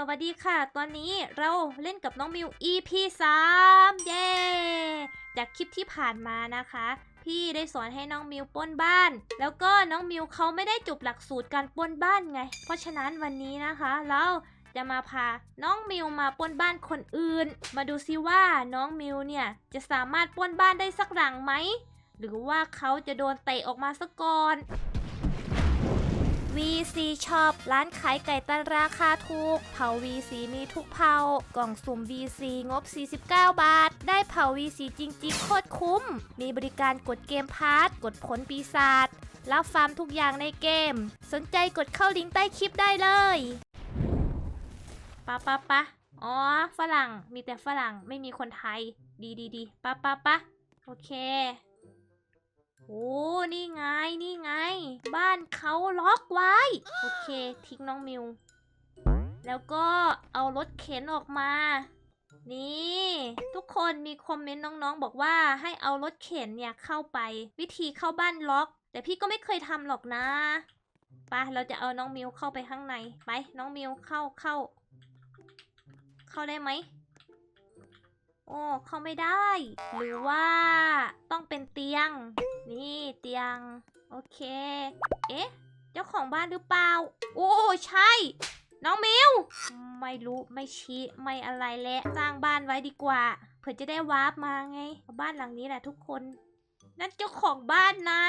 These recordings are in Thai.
สวัสดีค่ะ ตอนนี้เราเล่นกับน้องมิว EP 3 เย้ จากคลิปที่ผ่านมานะคะ พี่ได้สอนให้น้องมิวป้นบ้าน แล้วก็น้องมิวเขาไม่ได้จบหลักสูตรการป้นบ้านไง เพราะฉะนั้นวันนี้นะคะเราจะมาพาน้องมิวมาป้นบ้านคนอื่น มาดูซิว่าน้องมิวเนี่ยจะสามารถป้นบ้านได้สักหลังไหมหรือว่าเขาจะโดนเตะออกมาซะก่อน VC Shop ร้านขายไก่ตันราคาถูก เผา VC มีทุกเผากล่องสุ่ม VC งบ 49 บาท ได้เผา VC จริงๆ โคตรคุ้ม มีบริการกดเกมพาร์ทกดผลปีศาจรับฟาร์มทุกอย่างในเกม สนใจกดเข้าลิงก์ใต้คลิปได้เลยปะปะปะอ๋อ ฝรั่ง มีแต่ฝรั่ง ไม่มีคนไทย ดีดีดีปะปะปะโอเค โอ้นี่ไง นี่ไง บ้านเขาล็อกไว้ โอเค ทิ้งน้องมิว แล้วก็เอารถเข็นออกมา นี่ ทุกคนมีคอมเมนต์น้องๆ บอกว่าให้เอารถเข็นเนี่ยเข้าไป วิธีเข้าบ้านล็อก แต่พี่ก็ไม่เคยทำหรอกนะไปเราจะเอาน้องมิวเข้าไปข้างใน ไป น้องมิวเข้าเข้า เข้าได้ไหม โอ้เข้าไม่ได้ หรือว่าต้องเป็นเตียง นี่เตียง โอเค เอ๊ะ เจ้าของบ้านหรือเปล่า โอ้ใช่ น้องมิวไม่รู้ไม่ชี้ไม่อะไรและสร้างบ้านไว้ดีกว่า เผื่อจะได้วาร์ปมาไง บ้านหลังนี้แหละทุกคน นั่นเจ้าของบ้านนะ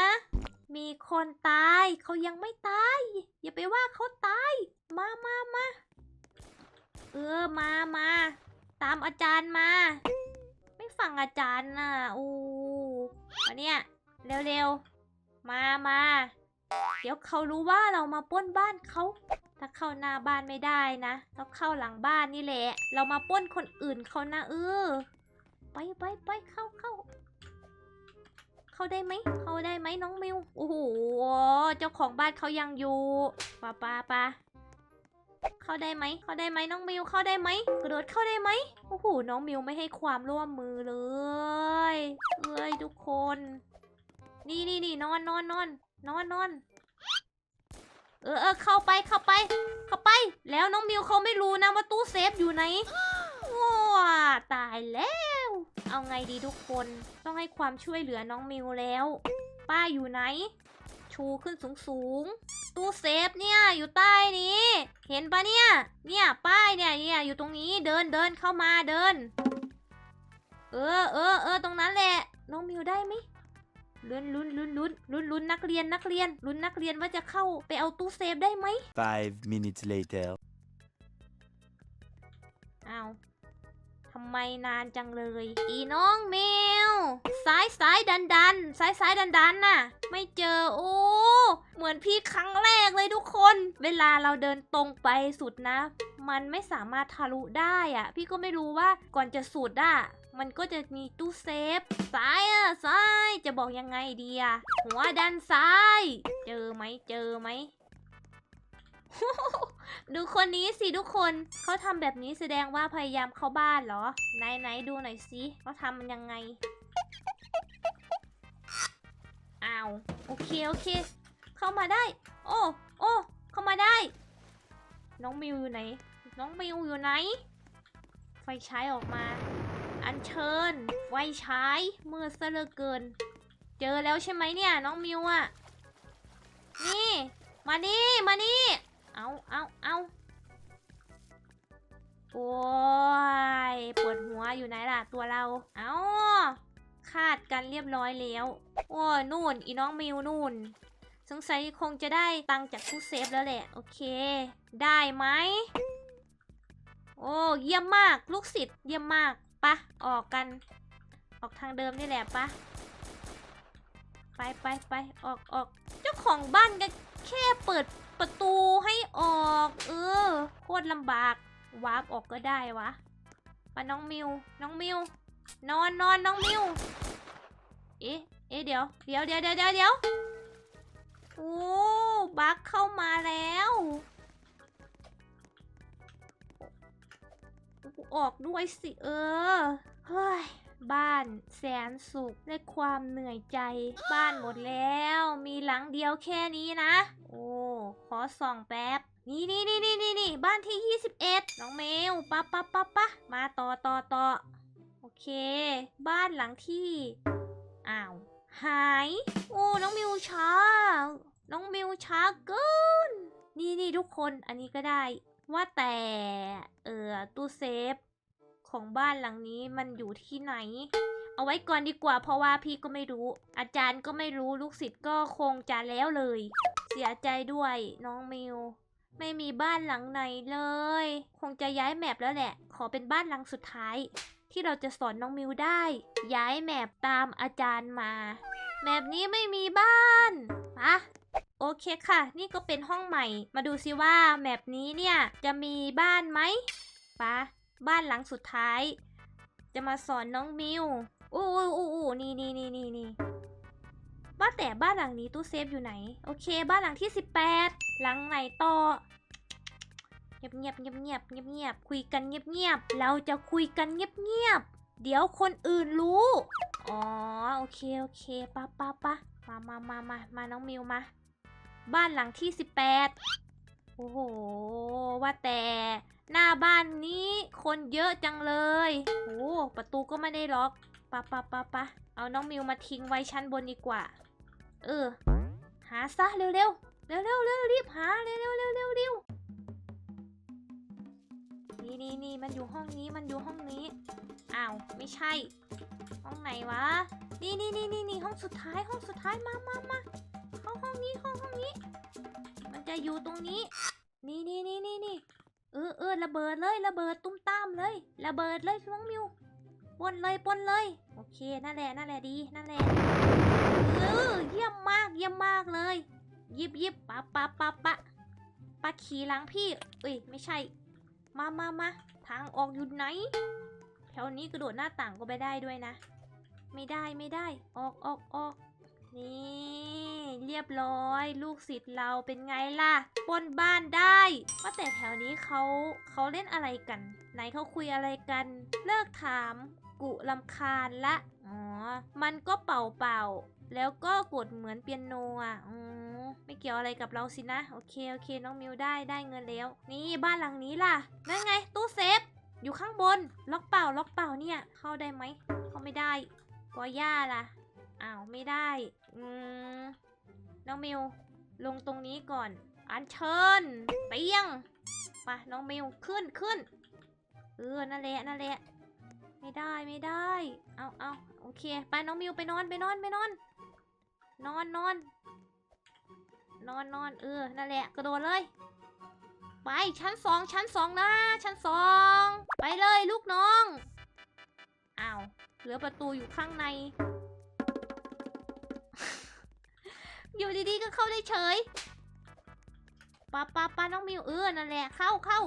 มีคนตายเขายังไม่ตาย อย่าไปว่าเขาตาย มามามาเออมามา ตามอาจารย์มา ไม่ฟังอาจารย์น่ะอู้มาเนี่ยเร็วๆ มามาเดี๋ยวเขารู้ว่าเรามาป้นบ้านเขา ถ้าเข้าหน้าบ้านไม่ได้นะต้องเข้าหลังบ้านนี่แหละ เรามาป้นคนอื่นเขานะเออไปไปไปเข้าเข้าเข้าได้ไหมเข้าได้ไหมน้องมิวโอ้โหเจ้าของบ้านเขายังอยู่ปะปะปะ เข้าได้ไหมเข้าได้ไหมน้องมิวเข้าได้ไหมกระโดดเข้าได้ไหมโอ้โหน้องมิวไม่ให้ความร่วมมือเลยเอ้ยทุกคน นี่นี่นี่นอนนอนนอนนอนนอนเออเออเข้าไปเข้าไป เข้าไป แล้วน้องมิวเขาไม่รู้นะว่าตู้เซฟอยู่ไหนว้าตายแล้ว เอาไงดีทุกคนต้องให้ความช่วยเหลือน้องมิวแล้ว ป้าอยู่ไหน ชูขึ้นสูงสูงๆตู้เซฟเนี่ยอยู่ใต้นี้ เห็นปะเนี่ย เนี่ยป้ายเนี่ยเนี่ยอยู่ตรงนี้เดินเดินเข้ามาเดิน เออเออเออตรงนั้นแหละ น้องมิวได้ไหมลุ้นลุ้นลุ้นลุ้นลุ้นลุ้นนักเรียนนักเรียนลุ้นนักเรียนว่าจะเข้าไปเอาตู้เซฟได้ไหม Five minutes later. อ้าวทำไมนานจังเลย อีน้องแมว ซ้ายซ้ายดันดันซ้ายซ้ายดันดันน่ะ ไม่เจอ โอ้เหมือนพี่ครั้งแรกเลยทุกคน เวลาเราเดินตรงไปสุดนะ มันไม่สามารถทะลุได้อะพี่ก็ไม่รู้ว่าก่อนจะสุดอะมันก็จะมีตู้เซฟซ้ายอะซ้ายจะบอกยังไงดีอะหัวด้านซ้าย เจอไหมเจอไหม ดูคนนี้สิทุกคนเขาทำแบบนี้แสดงว่าพยายามเข้าบ้านเหรอ ไหนไหนดูหน่อยสิเขาทำมันยังไงอ้าวโอเคโอเค เข้ามาได้ โอ้โอ้เข้ามาได้ น้องมิวอยู่ไหน น้องมิวอยู่ไหน ไฟฉายออกมา อัญเชิญ ไฟฉายมืดซะเหลือเกิน เจอแล้วใช่ไหมเนี่ย น้องมิวอะนี่ มานี่มานี่ เอาเอาเอาโอ้ยปวดหัวอยู่ไหนล่ะตัวเรา เอาคาดกันเรียบร้อยแล้ว โอ้ยนู่น อีน้องมิวนู่น สงสัยคงจะได้ตังจากผู้เซฟแล้วแหละ โอเค ได้ไหม โอ้เยี่ยมมากลูกศิษย์เยี่ยมมากปะออกกัน ออกทางเดิมนี่แหละปะไปไปไปออกออกเจ้าของบ้านก็แค่เปิดประตู ออก เออ โคตรลำบาก วาร์ปออกก็ได้วะปะน้องมิว น้องมิว นอนนอนน้องมิว เอ๊ะ เอ๊ะเดี๋ยว เดี๋ยวเดี๋ยวเดี๋ยวเดี๋ยวโอ้บักเข้ามาแล้ว ออกด้วยสิเออ เฮ้ย บ้านแสนสุขและความเหนื่อยใจ บ้านหมดแล้ว มีหลังเดียวแค่นี้นะ โอ้ ขอส่องแป๊บ นี่นี่นี่นี่นี่นี่บ้านที่ 21 น้องเมลปะปะปะปะมาต่อต่อต่อโอเค บ้านหลังที่ อ้าว หาย โอ้ น้องมิวช้า น้องมิวช้าเกิน นี่นี่ทุกคน อันนี้ก็ได้ ว่าแต่ เออตู้เซฟ ของบ้านหลังนี้มันอยู่ที่ไหน เอาไว้ก่อนดีกว่าเพราะว่าพี่ก็ไม่รู้ อาจารย์ก็ไม่รู้ลูกศิษย์ก็คงจะแล้วเลย เสียใจด้วยน้องมิว ไม่มีบ้านหลังไหนเลย คงจะย้ายแมปแล้วแหละ ขอเป็นบ้านหลังสุดท้าย ที่เราจะสอนน้องมิวได้ ย้ายแมปตามอาจารย์มา แมปนี้ไม่มีบ้านปะโอเคค่ะ นี่ก็เป็นห้องใหม่ มาดูซิว่าแมปนี้เนี่ยจะมีบ้านไหมปะบ้านหลังสุดท้าย จะมาสอนน้องมิว อู้อู้อู้อู้นี่นี่นี่นี่นี่ว่าแต่บ้านหลังนี้ตู้เซฟอยู่ไหน โอเค บ้านหลังที่ 18 หลังไหนต่อ เงียบเงียบเงียบเงียบเงียบเงียบคุยกันเงียบเงียบเราจะคุยกันเงียบเงียบเดี๋ยวคนอื่นรู้ อ๋อ โอเค โอเคปะปะปะมามามามามาน้องมิวมา บ้านหลังที่ 18 โอ้โห ว่าแต่หน้าบ้านนี้คนเยอะจังเลย โอ้ประตูก็ไม่ได้ล็อก ปะปะปะปะเอาน้องมิวมาทิ้งไว้ชั้นบนดีกว่า เออ หาซะเร็วเร็วเร็วเร็วเร็วรีบหาเร็วเร็วเร็วเร็วเร็วนี่นี่นี่มันอยู่ห้องนี้มันอยู่ห้องนี้ อ้าวไม่ใช่ ห้องไหนวะ นี่นี่นี่นี่นี่ห้องสุดท้ายห้องสุดท้ายมามามาห้องห้องนี้ห้องห้องนี้ มันจะอยู่ตรงนี้ นี่นี่นี่นี่นี่เออเออระเบิดเลยระเบิดตุ้มตามเลย ระเบิดเลยพี่น้องมิว ปนเลยปนเลย โอเคนั่นแหละนั่นแหละดีนั่นแหละเออเยี่ยมมากเยี่ยมมากเลย ยิบยิบปะปะปะปะปะขี่หลังพี่เอ้ยไม่ใช่ มามามาทางออกอยู่ไหนแถวนี้กระโดดหน้าต่างก็ไปได้ด้วยนะ ไม่ได้ไม่ได้ ออกออกออกนี่เรียบร้อย ลูกศิษย์เราเป็นไงล่ะป้นบ้านได้ว่าแต่แถวนี้เขาเขาเล่นอะไรกัน ไหนเขาคุยอะไรกัน เลิกถาม กุลำคาญละ อ๋อ มันก็เป่าเป่าๆแล้วก็กดเหมือนเปียโนอะอืมไม่เกี่ยวอะไรกับเราสินะ โอเค โอเค น้องมิวได้ ได้เงินแล้ว นี่บ้านหลังนี้ล่ะ นั่นไง ตู้เซฟ อยู่ข้างบน ล็อกเป่า ล็อกเป่าเนี่ย เข้าได้ไหม เข้าไม่ได้กอย่าล่ะ อ้าว ไม่ได้ อืม น้องมิว ลงตรงนี้ก่อน อันเชิญเปียงไปน้องมิว ขึ้นขึ้น เออ นั่นแหละ นั่นแหละ ไม่ได้ไม่ได้ เอาเอาโอเค ไปน้องมิวไปนอนไปนอนไปนอน นอนนอนนอนนอนเออ นั่นแหละ กระโดดเลย ไปชั้นสองชั้นสองนะ ชั้นสองไปเลยลูกน้องอ้าวเหลือประตูอยู่ข้างใน อยู่ดีๆก็เข้าได้เฉยปาปาปาน้องมิวเออนั่นแหละเข้าเข้า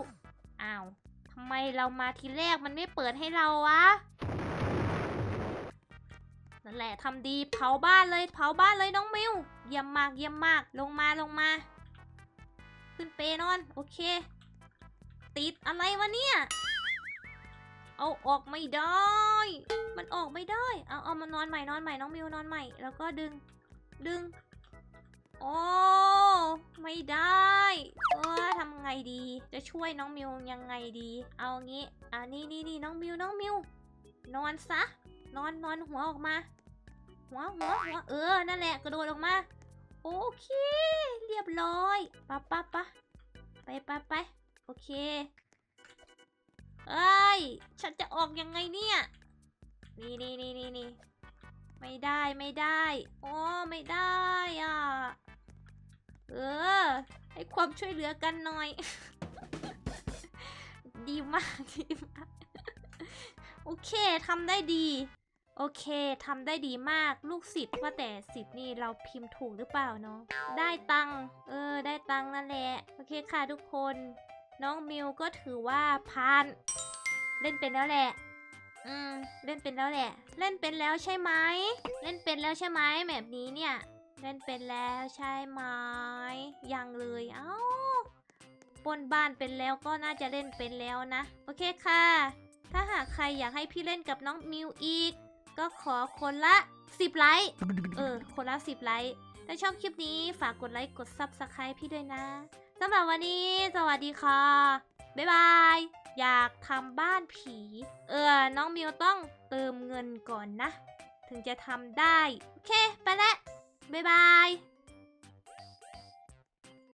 อ้าว ทำไมเรามาทีแรกมันไม่เปิดให้เราวะนั่นแหละทำดีเผาบ้านเลยเผาบ้านเลยน้องมิวเยี่ยมมากเยี่ยมมากลงมาลงมา ขึ้นเปนอน โอเค ติดอะไรวะเนี่ย เอาออกไม่ได้ มันออกไม่ได้ เอาเอามานอนใหม่นอนใหม่น้องมิวนอนใหม่ แล้วก็ดึงดึง โอ้ไม่ได้เออทำไงดี จะช่วยน้องมิวยังไงดี เอางี้อ่านี่นี่นี่น้องมิวน้องมิวนอนซะ นอนนอนหัวออกมา หัวหัวหัวเออนั่นแหละกระโดดออกมา โอเค เรียบร้อยปะปะปะไปไปไปโอเคเอ้ยฉันจะออกยังไงเนี่ยนี่นี่นี่นี่นี่ไม่ได้ไม่ได้ โอ้ไม่ได้อะ เออ ให้ความช่วยเหลือกันหน่อย ดีมากดีมาก โอเคทำได้ดี โอเคทำได้ดีมากลูกศิษย์ว่าแต่ศิษย์นี่เราพิมพ์ถูกหรือเปล่าเนาะได้ตังเออ ได้ตังนั่นแหละ โอเคค่ะทุกคน น้องมิวก็ถือว่าผ่าน เล่นเป็นแล้วแหละอืม เล่นเป็นแล้วแหละ เล่นเป็นแล้วใช่ไหม เล่นเป็นแล้วใช่ไหมแบบนี้เนี่ย เล่นเป็นแล้วใช่ไหมยังเลยเอ้าปนบ้านเป็นแล้วก็น่าจะเล่นเป็นแล้วนะ โอเคค่ะ ถ้าหากใครอยากให้พี่เล่นกับน้องมิวอีก ก็ขอคนละ 10 ไลค์ เออ คนละ 10 ไลค์ ถ้าชอบคลิปนี้ฝากกดไลค์กด Subscribe พี่ด้วยนะสสำหรับวันนี้ สวัสดีค่ะ บ๊ายบาย อยากทำบ้านผี เออ น้องมิวต้องเติมเงินก่อนนะ ถึงจะทำได้ โอเค ไปแล้ว บ๊ายบาย